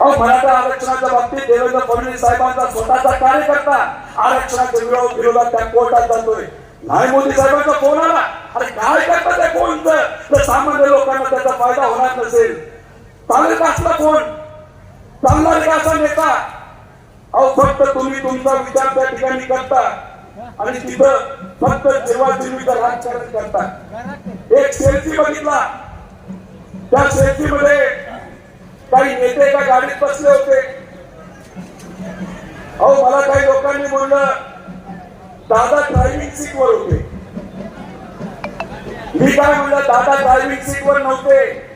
अहो मराठा आरक्षणाच्या बाबतीत देवेंद्र फडणवीस साहेबांचा स्वतःचा कार्यकर्ता आरक्षणाच्या विरोध विरोधात त्या कोर्टात जातोय. नाही मोदी साहेबांचा फोन आला. अरे काय करता त्या फोनचं? तर सामान्य लोकांना त्याचा फायदा होणार नसेल. चालेल का असला फोन? चालणार का असा नेता? अहो फक्त तुम्ही तुमचा विचार त्या ठिकाणी करता आणि तिथं फक्त जेव्हा तुम्ही राजकारण करता. एक सेल्फी बघितला. त्या सेल्फी मध्ये नेते एका गाडीत बसले होते. अहो मला काही लोकांनी म्हणलं दादा ड्रायव्हिंग सीट वर होते. मी काय म्हणलं दादा ड्रायव्हिंग सीट वर नव्हते.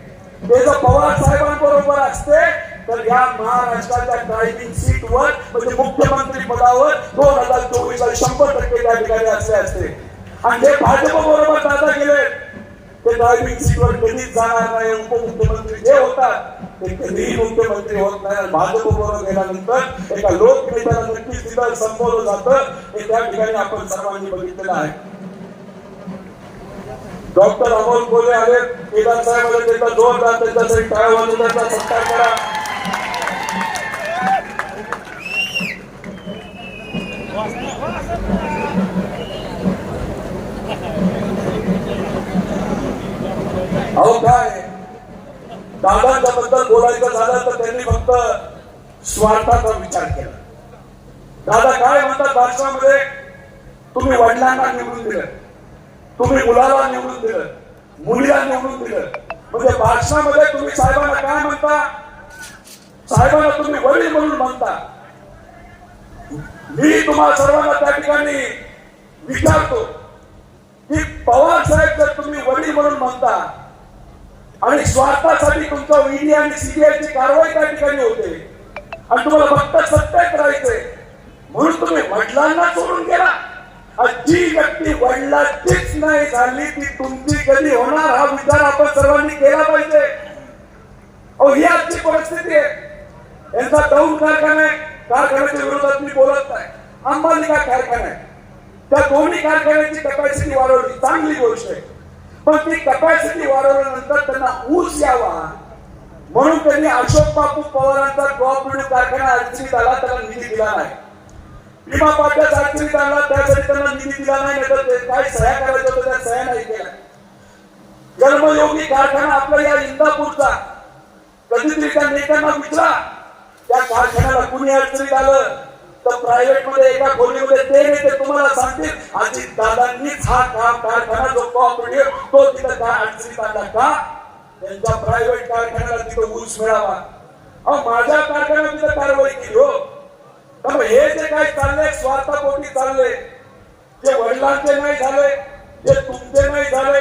ते जर पवार साहेबांबरोबर असते तर या महाराष्ट्राच्या ड्रायव्हिंग सीट वर म्हणजे मुख्यमंत्री पदावर दोन हजार चोवीस शंभर टक्के त्या ठिकाणी असले असते. आणि जे भाजप बरोबर दादा गेले ते ड्रायव्हिंग सीट वर कधीच जाणार नाही. उपमुख्यमंत्री जे होतात कधीही मुख्यमंत्री होत नाही आणि भाजप बरोबर गेल्यानंतर एका लोकनेत्याला नक्कीच तिथं संपवलं जातं हे त्या ठिकाणी आपण सर्वांनी डॉक्टर अमोल सत्कार करा अहो काय? दादांच्या बद्दल बोलायचं झालं तर त्यांनी फक्त स्वार्थाचा विचार केला. दादा काय म्हणतात भाषणामध्ये तुम्ही वडिलांना निवडून दिलं. तुम्ही मुलाला निवडून दिलं. मुलीला निवडून दिलं. म्हणजे भाषणामध्ये तुम्ही साहेबांना काय म्हणता? साहेबांना तुम्ही वडील म्हणून म्हणता. मी तुम्हाला सर्वांना त्या ठिकाणी विचारतो की पवार साहेब जर तुम्ही वडील म्हणून म्हणता आणि स्वार्थासाठी तुमचा ईडी आणि सीबीआयची कारवाई त्या ठिकाणी होते. आणि तुम्हाला फक्त सत्य करायचंय. म्हणून तुम्ही वडिलांना सोडून गेला. जी व्यक्ती वडिलांचीच नाही झाली ती तुमची कधी होणार हा विचार आपण सर्वांनी केला पाहिजे. अहो ही आजची परिस्थिती आहे. यांचा दौड कारखाना आहे. कारखान्याच्या विरोधात मी बोलत नाही. अंबालिका कारखाना आहे. त्या दोन्ही कारखान्याची कपॅसिटी वाढवली. चांगली गोष्ट आहे. पण ती कपॅसिटी वाढवल्यानंतर त्यांना ऊस यावा. म्हणून त्यांनी अशोक बापू पवारांचा म्हणून कारखाना अडचणीत आला त्याला निधी दिला नाही. विमा पाट्याचा अडचणीत आला त्यासाठी त्यांना निधी दिला नाही नंतर तर ते काय सह्या करायचं होतं त्या सह्या नाही केल्या. कर्मयोगी कारखाना आपला या इंदापूरचा. कधीतरी त्या नेत्यांना विचारा. त्या कारखान्याला कुणी अडचणीत आलं तर प्रायव्हेटमध्ये एका खोलीमध्ये ते नेते तुम्हाला अजित दादांनीच हा कारखाना जो कॉपरेटिव्ह तो तिथं काय अडचणीत आला का? त्यांच्या प्रायव्हेट कारखान्याला तिथं ऊस मिळावा. अहो माझ्या कारखान्यात तिथं कारवाई केली हो. हे जे काय चाललंय स्वार्थापोटी चाललंय जे वडिलांचे नाही झाले जे तुमचे नाही झाले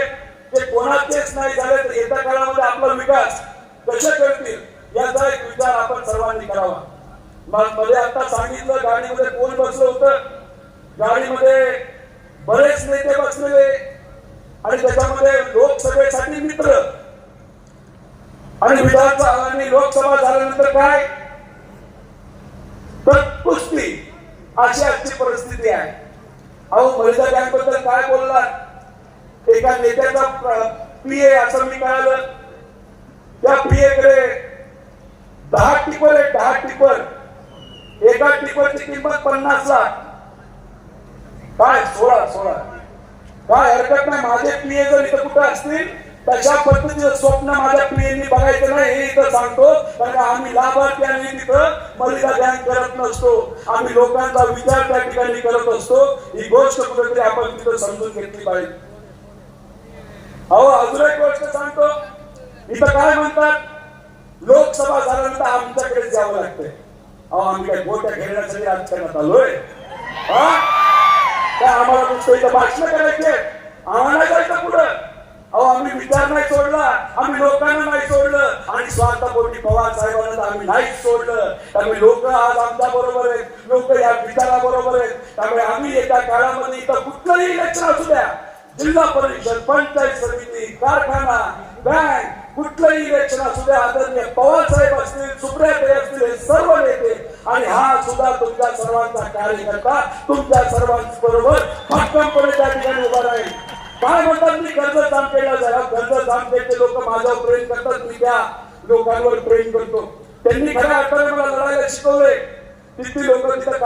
जे कोणाचेच नाही झाले तर येत्या काळामध्ये आपला विकास कसे करतील याचा एक विचार आपण सर्वांनी करावा. मग मध्ये आता सांगितलं गाडीमध्ये कोण बसलं होतं? गाडीमध्ये बरेच नेते बसलेले आणि त्याच्यामध्ये लोकसभेसाठी मित्र. आणि विधानसभा आणि लोकसभा झाल्यानंतर काय? तर कुस्ती अशी आजची परिस्थिती आहे. अहो महिला बँकबद्दल काय बोललात एका नेत्याचा पीए असं मी कळालं. त्या पीए कडे दहा टिपर आहे दहा टिपर एका टिपरची किंमत पन्नास लाख. काय सोळा सोळा काय हरकत नाही. माझे प्रिय जर इथं कुठे असतील तशा पद्धतीचं स्वप्न माझ्या प्रियांनी बघायचं नाही हे इथं सांगतो. कारण आम्ही लाभार्थी आणि तिथं मलिदा ध्यान करत नसतो. आम्ही लोकांचा विचार त्या ठिकाणी करत असतो. ही गोष्ट कुठेतरी आपण तिथं समजून घेतली पाहिजे. अहो अजून एक गोष्ट सांगतो. इथं काय म्हणतात? लोकसभा झाल्यानंतर आमच्याकडे जावं लागतंय. अहो आम्ही काय गोट्या खेळण्यासाठी राजकारणात आलोय? हा? काय आम्हाला नुसतं इथं भाषण करायचे. आम्हाला जायचं पुढं. अहो आम्ही विचार नाही सोडला. आम्ही लोकांना नाही सोडलं. आणि स्वार्थापोटी पवार साहेबांना आम्ही नाहीच सोडलं. त्यामुळे लोक आज आमच्या बरोबर आहेत. लोक या विचाराबरोबर आहेत. त्यामुळे आम्ही एका काळामध्ये इथं कुठलंही इलेक्शन असू द्या. जिल्हा परिषद पंचायत समिती कारखाना बँक कुठलंही इलेक्शन असू द्या. आदरणीय पवार साहेब असतील सुप्रिया असतील सर्व नेते. आणि हा सुद्धा तुमच्या सर्वांचा कार्यकर्ता तुमच्या सर्वांबरोबर भक्कमपणे त्या ठिकाणी उभा राहील. काय म्हणतात मी कर्ज जामखेडला जरा कर्ज जामखेडचे लोक माझ्यावर प्रेम करतात मी त्या लोकांवर प्रेम करतो. त्यांनी खऱ्या अर्थाने मला लढायला शिकवले तिथली लोक तिथं